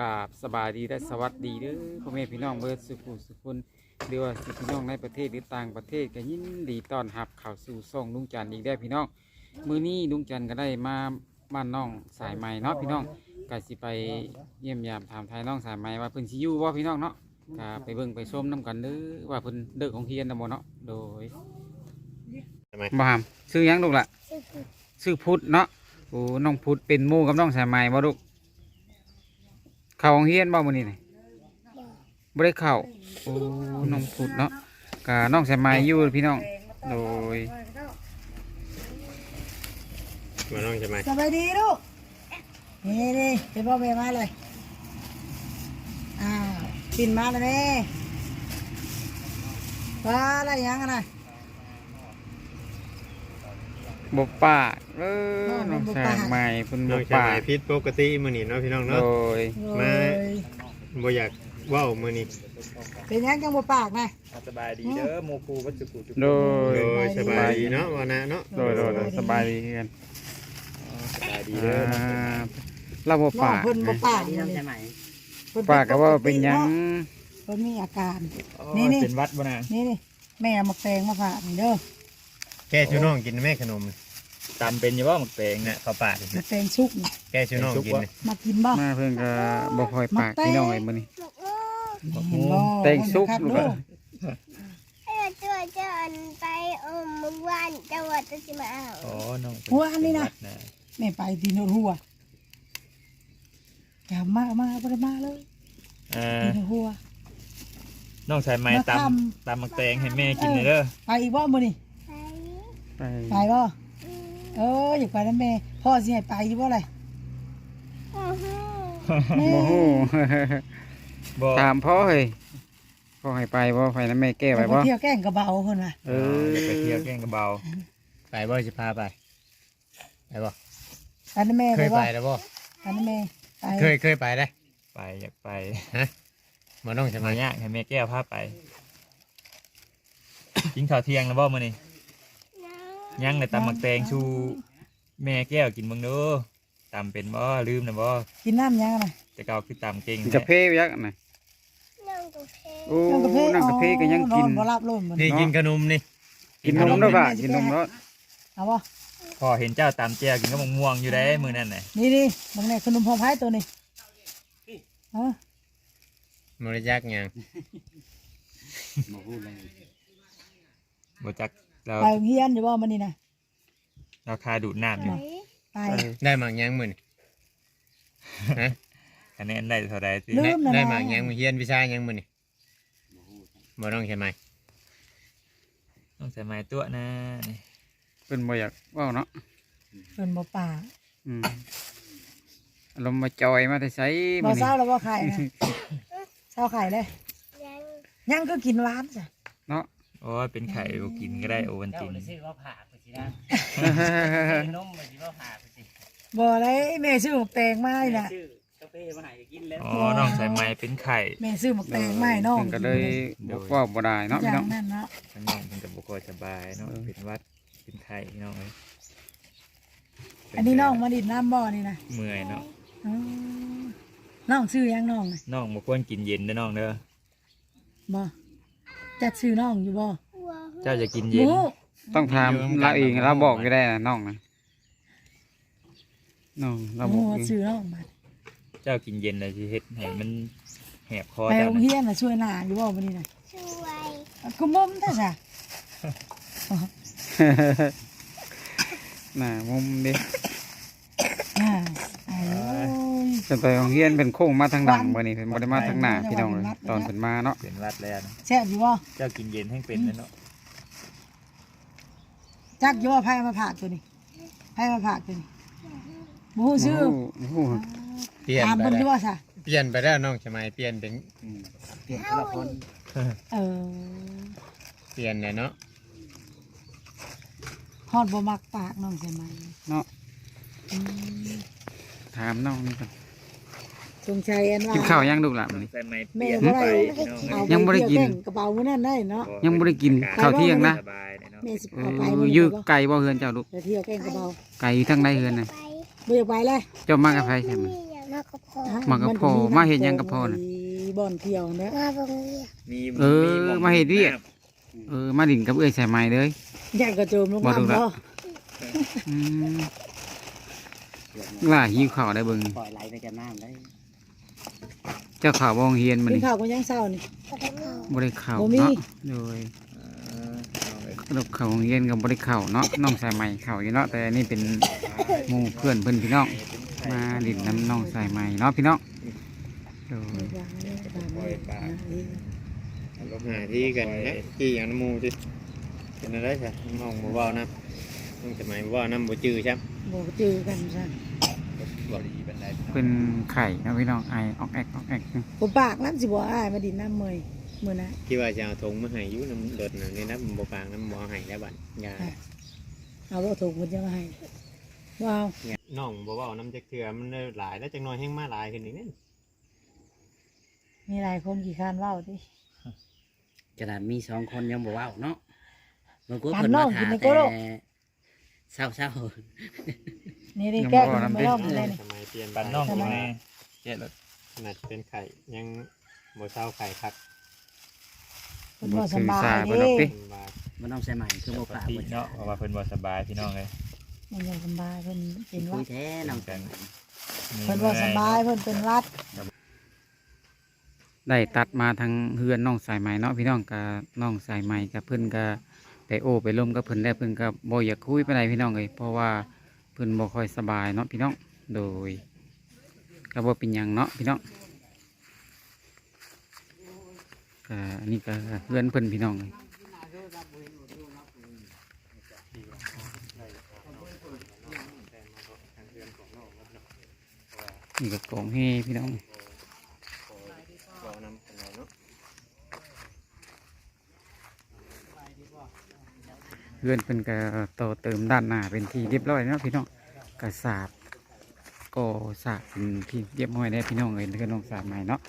กราบสบายดีและสวัสดีเด้อพ่อแม่พี่น้องเบิร์ดสุขุสุขุนหรือว่าสิพี่น้องในประเทศหรือต่างประเทศก็ยินดีต้อนรับเข้าสู่ช่องลุงจันทร์อีกได้วพี่น้องมื้อนี้ลุงจันทร์ก็ได้มาบ้านน้องสายไหมเนาะพี่น้องก็สิไปเยี่ยมยามถามไทยน้องสายไหมว่าเพิ่นสิอยู่บ่พี่น้องเนาะก็ไปเบิ่งไปชมนํกันเด้อว่าเพิ่นเลิกของเฮียนนำบ่เนาะโดยทำไมบ่หามชื่อหยังลูกล่ะชื่อพุทธเนาะโอ้น้องพุทธเป็นหมู่กับน้องสายไหมบ่ลูก เข้าโรงเรียนบ่มื้อนี้นี่บ่ได้เข้าโอ้น้องพุทธเนาะกะน้องสายไหมอยู่พี่น้องโดยมาน้องจะไหมสบายดีลูกนี่นี่เป็นพ่อแม่มาเลยอ้าวปินมาแล้วนี่ว่าอะไรยังอะนะ บ่ปากเออน้องสายไหมเพิ่นน้บ่องจะปาไหมกพิษปกติมื้อนี้เนาะพี่น้องโดเนาะยโอ้มายบ่อยากเว้ามื้อนี้เป็นยังจังบ่ปากนะสบายดีเด้อโมกูวัดจุกุจุกุโดยโดยสบายดีเนาะว่านะเนาะโดยโดยโดยสบายดีคือกันสบายดีอ่เด้อาเราบ่น้องปากเพิ่นบ่ปากดีเลยน้ำใช่ไหมเพิ่นปากก็ว่าเป็นหยังเพิ่นมีอาการนี่นี่นี่นี่ เป็นวัดบ่นะนี่นี่แม่เอามาแปลงมาฝากนี่เด้อ แกชูน้องกินแม่ขนมตำเป็นอยู่ว่าหมักแตงน่ะเนี่ยข้าวปาดมาแปลงชุกนี่แกชูน้องกินน่ะมากินบ่ มาเพิ่นก็บ่ค่อยปากพี่น้องเลยมื้อนี้ เห็นบ่แตงชุกครับลูกลูอะกเออตัวจะอันไปเอมเมื่อวานจังหวัดตะจิมาเอาอ๋อน้องเป็หัวอันนี้นะ เป็วัดแม่ไปที่โนนหัวอย่ามามาบ่ได้มาเลยเอ่อที่โนนหัว น้องชายไม้มาตทำตำหมักแตงให้แม่กินหน่อยเด้อไปอีกบ่มื้อนี่ ไปไปไปบ่อืมเอออยากไปนํแม่พ่อสิให้ไปอยู่บ่ล่ะโอ้โหแม่โมโหบ่ถามพ่อเฮ้ยพ่อให้ไปบ่ไปนะแม่แก้ไปบ่เที่ยวแกล้งกระเบาเพิ่นว่าเอเออออยากไปเที่ยวแกล้งกระเบาไปบ่สิพาไปไปบ่ไปนํแม่เคไปยบ่ไปแล้วบ่ไปนํแม่ไปเคยเคยไปได้ไปอยากไปมาน้องจะไหมมายากให้แม่แก้วพาไปกินข้าวเที่ยงแล้วบ่มื้อนี้ ยังยังเลยตำหมักแตงชูแม่แก้วกินเบิ่งเด้อตำเป็นบ่ลืมนะบ่กินน้ำยังอะน่ะแต่เก่าคือตำเก่งกาแฟยักษ์น่ะนั่งตัวเพลโอ้ยังกาแฟนั่งกาแฟก็ยังกินนอนบ่หลับลมมันนี่กินขนมนี่กินนมแล้วก็กินนมแล้วเอาบ่พอเห็นเจ้าตำแจ่วกินก็มะม่วงอยู่ได้มื้อนั้นน่ะนี่นี่บางแน่ขนมพองไผ่ตัวนี้เออมรยักหยังบ่จัก เราไปโรงเรียนอยู่บ่มื้อนี้น่ะเราคาดูดน้ำอยู่ไปไปได้หมากหยังมื้อนี่ฮะคะแนนได้เท่าใดสิลืได้มนะได้นะหมากหยังมาเฮียนวิชาหยังมื้อนี่บ่น้องใช่ไหมต้องใส่ไม้ตัวนะนี่เพิ่นบ่อยากเว้าเนาะเพิ่นบ่ป่าอืมอารมณ์มาจอยมาแต่ไสบ่มื้อเศนี้ร้าแล้วบ่ไข่นะเศร้าไข่เลยยังยังก็กินหวานจ้ะเนาะ โอ้ยเป็นไข่บ่กินก็ได้โอวันตินซื้อว่าผ่าไปสินะนมไปสิว่าผ่าไปสิบ่ได้แม่ซื้อหมกแตงมาให้น่ะซื้อกาแฟมาให้กินแล้วอ๋อน้องใส่ไม้เป็นไข่แม่ซื้อหมกแตงมาให้น้องเพิ่นก็เลยบ่เว้าบ่ได้เนาะอพี่ย่าน้องง นั้นเนาะทั้งน้องเพิ่นก็บ่ค่อยสบายเนาะเป็นหวัดเป็นไข้น้องเอ้ยอันนี้น้องมาดิดน้ำบ่นี่นะเมื่อยเนาะอ๋อน้องซื้อยังน้องน่ะน้องบ่ควรกินเย็นเด้อน้องเด้อบ่ จักซื้อน้องอยู่บ่หัวเจ้าจะกินหเย็นมูต้องถามเราเองเราบอกก็ได้นะน้องนะน้องเราหบมูอกเองซื้อน้องบัดเจ้ากินเย็นแล้วสิเฮ็ดให้มันแหบคอไปเจ้าโรงนะเรียนน่ะช่วยหน้าอยู่บ่มื้อนี้น่ะช่วยก็มุมแท้จ้ะน่ะมุมเด้ อ่าไอ้โอ้ย เป็นไปโรงเรียนเป็นโค้งมาทางหลังมื่อนี้เป็นบ่ได้มาทางหน้าพี่น้องเลยตอนเป็นมาเนาะเป็นหวัดแล้วนะแซ่บอยู่บ่เจ้ากินเย็นให้เป็นแล้วเนาะจักอยู่บ่ไผเอามาผากตัวนี้ไผเอามาผากตัวนี้บ่ฮู้ชื่อโอ้โหเปลี่ยนถามไปเพิ่นแล้อยู่วว่าซะเปลี่ยนไปแล้วน้องใช่ไหมเปลี่ยนเป็นเปลี่ยนคนละคนเออเปลี่ยนแล้วเนาะฮอดบ่มักปากน้องใช่ไหมเนาะอืมถามน้องนี่ก่อน สงสัยอันว่ากินข้าวยังลูกหลานมื้อนี้ ใส่ไม้แม่เปลี่ยนบ่ไปได้พี่น้องเอายังบ่ได้กินเที่ยวแข่งกระเป๋ามื้อนั้นได้เนาะ ยังบ่ได้กินข้าวเที่ยงนะ สบายเลยเนาะแม่สิเอเอาไปอมื้ออยู่นี้บ่ไกลบ่เฮือนเจ้าลูกไปเที่ยวแข่งกระเป๋าไกลอยู่ทางใดเฮือนน่ะไปบ่อยากไปเลยเจ้ามากับไผใช่ไหมมีอย่างมากระพอมากระโพมาเฮ็ดหยังกระโพน่ะ บ่อนเที่ยวเด้อมาบางเรียมีเออมาเฮ็ดเวียก เออมาดินกับเอ้อยใส่ไม้เลยอยากกระโจมลงบ่ดูละน้ำบ่อืมว่าหิวข้าวได้เบิ่งปล่อยไหลไปกับน้ำได้เจ้าข่าววองเฮียนมันกินนี่ข้าวกันยังเช้านี่ก็ได้เข้าบ่ได้เข้าบ่มีเนาะโดยรบเข้าโรงเรียนก็บ่ได้เข้าเนาะน้องสายใหม่เข้าอยู่เนาะแต่อันนี่เป็นหมู่เพื่อนเพิ่นพี่น้องมาดินน้ำน้องสายใหม่เนาะพี่น้องโดยลงหาที่กันนะที่อย่างน้ำมูสิเป็นอะไรใช่น้องบ่เว้านะต้องสมัยบ่เว้าน้ำบ่จื้อใช่บ่เจอกัน ซะบ่ดีปานใดเป็นไข่เนาะพี่น้องไอออกแอกออกแอกบ่ปากน้ำสิบ่อ้ายมาดินน้ำเมยมื้อนะคิดว่าจะเอาธงมาให้อยู่น้ำรถน่ะนี่นะบ่ฟางน้ำบ่เอาให้แล้วบัดอย่าเอาบ่ถูกมันจะมาให้ว้าวน้องบ่เว้าน้ำจักเทื่อมันได้หลายแล้วจักหน่อยแฮงมาหลายขึ้นอีกนี่มีหลายคนกี่คร้านเว้าติขนาดมีสองคนยังบอกว่าเนาะมันก็ปั่นเพิ่นน้มาองถากินในแต่โกโลเศร้าเศร้านี่นี่แก้กันมาลองได้นี่สมัยเป ลี่ยนปันน้องกูแน่เจ็ดรถขนาดเป็นไข่ยังบ่เศร้าไข่คักเพิ่นบ่สบายบ่เด้ดอกติเป็นว่ามันต้องใส่ใหม่คือปโมกปลาติเพิ่นเนาะเพราะว่าเพิ่นบ่สบายพี่น้องเลยมันบ่สบายเพิ่นเป็นหคุวัยดแท้น้องกันเพิ่นบ่สบายเพิ่นเป็นหวัดได้ตัดมาทางเฮือนน้องสายใหม่เนาะพี่น้องกับน้องสายใหม่กับเพิ่นก็ไปโอ้ไปล้มกับเพิ่นได้เพิ่นก็บ่อยากคุยไปไหนใดพี่น้องเลยเพราะว่าเพิ่นบ่ค่อยสบายเนาะพี่น้อง โดยก็บ่เป็นหยังเนาะพี่น้องก็อันนี้ก็เพื่อนเพิ่นพี่น้องนี่ก็กองเฮพี่น้องเพื่อนเป็นก็ต่อเติมด้านหน้าเป็นที่เรียบร้อยเนาะพี่น้องกระสาบ ก็สาบเป็นที่เรียบร้อยได้พี่น้องเลยคือน้องสาบใหม่เนาะ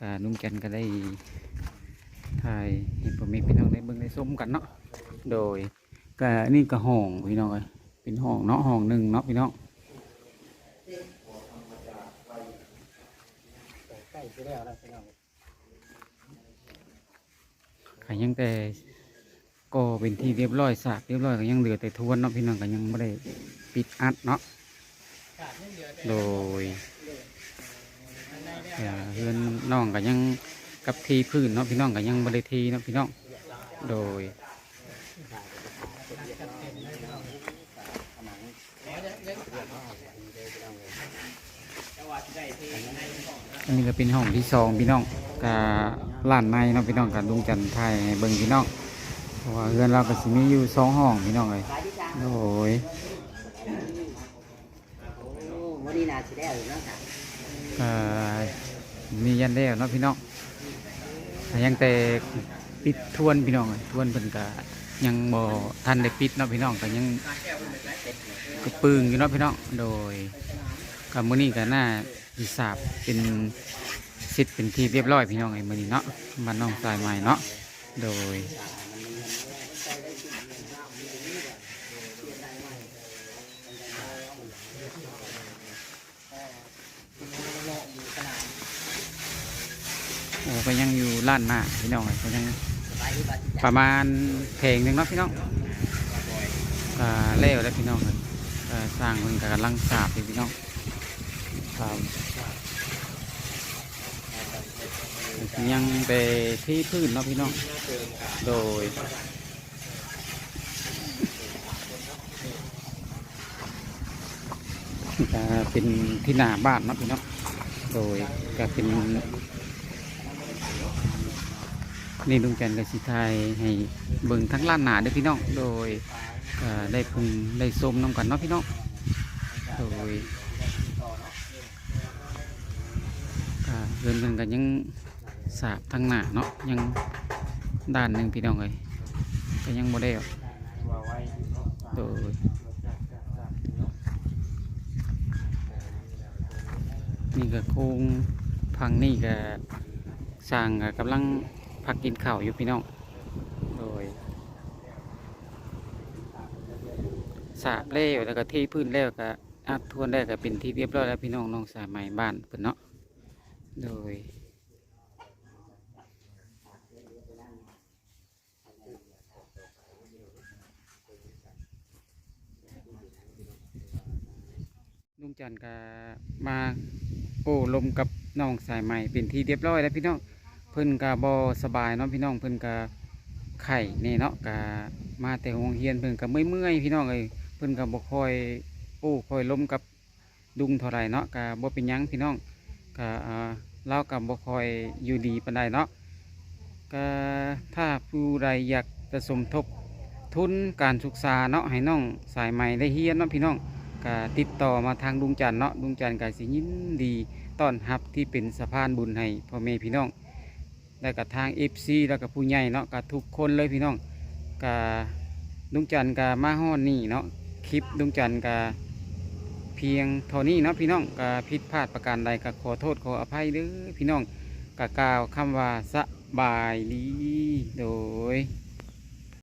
กานุ่มจันก็ได้ถ่ายให้พ่อแม่พี่น้องได้เบิ่งได้ชมกันเนาะโดยก็นี่ก็ห้องพี่น้องเลยเป็นห้องเนาะห้องหนึ่งเนาะพี่น้องใกล้สิแต่ยังแต่ก็เป็นที่เรียบร้อยสาบเรียบร้อยก็ยังเหลือแต่ทวนเนาะพี่น้องก็ยังไม่ได้ปิดอัดเนาะ โดยเพื่อนน้องก็ยังกับทีพื้นเนาะพี่น้องก็ยังบริทีเนาะพี่น้องโดยอันนี้ก็เป็นห้องที่สองพี่น้องกับล้านในเนาะพี่น้องกับลุงจันทร์ไทยเบิ่งพี่น้องเพราะว่าเพื่อนเราก็สิมีอยู่สองห้องพี่น้องเลยโดย อ้วันนี้นาสิได้อยู่เนาะค่ะอ่อมียันแล้วเนาะพี่น้องยังแต่ปิดทวนพี่น้องทวนเพิ่นก็ยังบ่ทันได้ปิดเนาะพี่น้องก็ยังกระปึงอยู่เนาะพี่น้องโดยกับมื้อนี้ก็น่าสิสาบเป็นสิทธิ์เป็นที่เรียบร้อยพี่น้องไอ้มื้อนี้เนาะบ้านน้องสายใหม่เนาะโดย ก็ยังอยู่ล้านหน้าพี่น้องก็ยังประมาณเพลงหนึ่งเนาะพี่น้องก็เล้วแล้วพี่น้องก็สร้างเพิ่นกำลังสาบอยู่พี่น้องครับยังไปที่พื้นเนาะพี่น้องโดยก็เป็นที่หน้าบ้านนะพี่น้องโดยก็เป็น นี่ลุงแกนกับสิไทยให้เบิ่งทั้งล้านหนาด้อพี่น้องโดยได้พึงได้ส้มน้ำกันเนาะพี่น้องโดยเดินเกันกันยังสาบทั้งหนาเนาะยังด้านหนึ่งพี่น้องเลยก็ยังโมได้ออกโดยนี่ก็โค้งพังนี่ก็สร้างก็กำลัง พักกินข้าวอยู่พี่น้องโดยสาบเล้วแล้วก็ที่พื้นแล้วก็อัดทวนได้ก็เป็นที่เรียบร้อยแล้วพี่น้องน้องสายใหม่บ้านเพิ่นเนาะโดยลุงจันทร์ก็มาโอ้ลมกับน้องสายใหม่เป็นที่เรียบร้อยแล้วพี่น้อง เพิ่นก็บ่สบายเนาะพี่น้องเพิ่นก็ไข่นี่เนาะก็มาแต่โรงเรียนเพิ่นก็เมื่อยๆพี่น้องเอ้ยเพิ่นก็บ่ค่อยโอ้ค่อยล้มกับดุงเท่าไรเนาะก็บ่เป็นยังพี่น้องก็อ่าเราก็บ่ค่อยอยู่ดีปานใดเนาะก็ถ้าผู้ใดอยากจะสมทบทุนการศึกษาเนาะให้น้องสายใหม่ได้เรียนเนาะพี่น้องก็ติดต่อมาทางลุงจันเนาะลุงจันก็สิยินดีต้อนรับที่เป็นสะพานบุญให้พ่อแม่พี่น้อง แล้วก็ทาง FC แล้วก็ผู้ใหญ่เนาะกับทุกคนเลยพี่น้องกับลุงจันทร์ก็มาฮอนนี่เนาะคลิปลุงจันทร์ก็เพียงเท่านี้เนาะพี่น้องกับผิดพลาดประการใดก็ขอโทษขออภัยเด้อพี่น้องกับกล่าวคำว่าสบายดีโดย